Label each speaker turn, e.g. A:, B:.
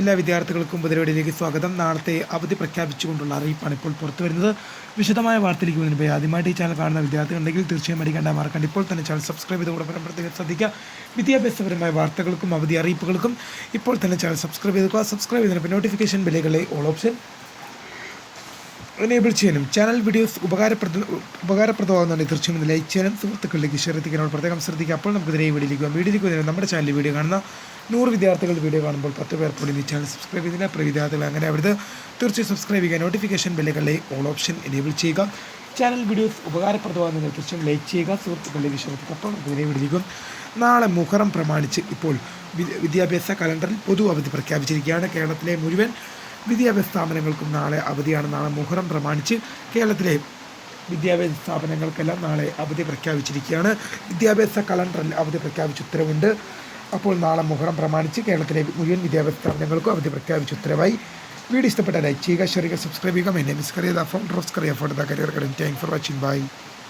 A: എല്ലാ വിദ്യാർത്ഥികൾക്കും പരിപാടിയിലേക്ക് സ്വാഗതം. നാളത്തെ അവധി പ്രഖ്യാപിച്ചുകൊണ്ടുള്ള അറിയിപ്പാണ് ഇപ്പോൾ പുറത്തു വരുന്നത് വിശദമായ വാർത്തയിലേക്ക് പോയി ആദ്യമായിട്ട് ഈ ചാനൽ കാണുന്ന വിദ്യാർത്ഥികളുണ്ടെങ്കിൽ തീർച്ചയായും അടിക്കേണ്ട മറക്കണ്ട. ഇപ്പോൾ തന്നെ ചാനൽ സബ്സ്ക്രൈബ് ചെയ്ത് കൂടെ പ്രത്യേകം ശ്രദ്ധിക്കുക. വിദ്യാഭ്യാസപരമായ വാർത്തകൾക്കും അവധി അറിയിപ്പുകൾക്കും ഇപ്പോൾ തന്നെ ചാനൽ സബ്സ്ക്രൈബ് ചെയ്തുക സബ്സ്ക്രൈബ് ചെയ്തതിനൊപ്പം നോട്ടിഫിക്കേഷൻ ബില്ലുകളെ ഓൾ ഓപ്ഷൻ എനേബിൾ ചെയ്യാനും ചാനൽ വീഡിയോസ് ഉപകാരപ്രദ ഉപകാരപ്രദമാകുന്നുണ്ട് തീർച്ചയായും ലൈക്ക് ചെയ്യാനും സുഹൃത്തുക്കളിലേക്ക് ഷെയർ എത്തിക്കാനോട് പ്രത്യേകം ശ്രദ്ധിക്കുക. അപ്പോൾ നമുക്ക് ഇതിനെ വീഡിയോയിലേക്ക് വീഡിയോയിലേക്ക് നമ്മുടെ ചാനൽ വീഡിയോ കാണുന്ന നൂറ് വിദ്യാർത്ഥികൾ വീഡിയോ കാണുമ്പോൾ പത്ത് പേർ കൂടി ഈ ചാനൽ സബ്സ്ക്രൈബ് ചെയ്തില്ല. അപ്പോൾ വിദ്യാർത്ഥികൾ അങ്ങനെ അവിടെ തീർച്ചയായും സബ്സ്ക്രൈബ് ചെയ്യുക. നോട്ടിഫിക്കേഷൻ ബെല്ലുകളിലെ ഓൾ ഓപ്ഷൻ എനേബിൾ ചെയ്യുക. ചാനൽ വീഡിയോസ് ഉപകാരപ്രദമാകുന്ന തീർച്ചയായും ലൈക്ക് ചെയ്യുക. സുഹൃത്തുക്കളിലേക്ക് ഷെയർ എത്തിക്കുക. അപ്പോൾ നമുക്ക് ഇതിനെ വീഡിയോയിലേക്കും നാളെ മുഹറം പ്രമാണിച്ച് ഇപ്പോൾ വിദ്യാഭ്യാസ കലണ്ടറിൽ പൊതു അവധി പ്രഖ്യാപിച്ചിരിക്കുകയാണ് കേരളത്തിലെ മുഴുവൻ വിദ്യാഭ്യാസ സ്ഥാപനങ്ങൾക്കും നാളെ അവധിയാണ്. നാളെ മുഹറം പ്രമാണിച്ച് കേരളത്തിലെ വിദ്യാഭ്യാസ സ്ഥാപനങ്ങൾക്കെല്ലാം നാളെ അവധി പ്രഖ്യാപിച്ചിരിക്കുകയാണ്. വിദ്യാഭ്യാസ കലണ്ടറിൽ അവധി പ്രഖ്യാപിച്ച ഉത്തരവുണ്ട്. അപ്പോൾ നാളെ മുഹറം പ്രമാണിച്ച് കേരളത്തിലെ മുഴുവൻ വിദ്യാഭ്യാസ സ്ഥാപനങ്ങൾക്കും അവധി പ്രഖ്യാപിച്ച ഉത്തരവായി. വീഡിയോ ഇഷ്ടപ്പെട്ട ലൈക്ക് ചെയ്യുക ഷെയർ ചെയ്യുക സബ്സ്ക്രൈബ് ചെയ്യുക. My miss is Kariya Rose Kariya the career കടൻ thank for watching. By.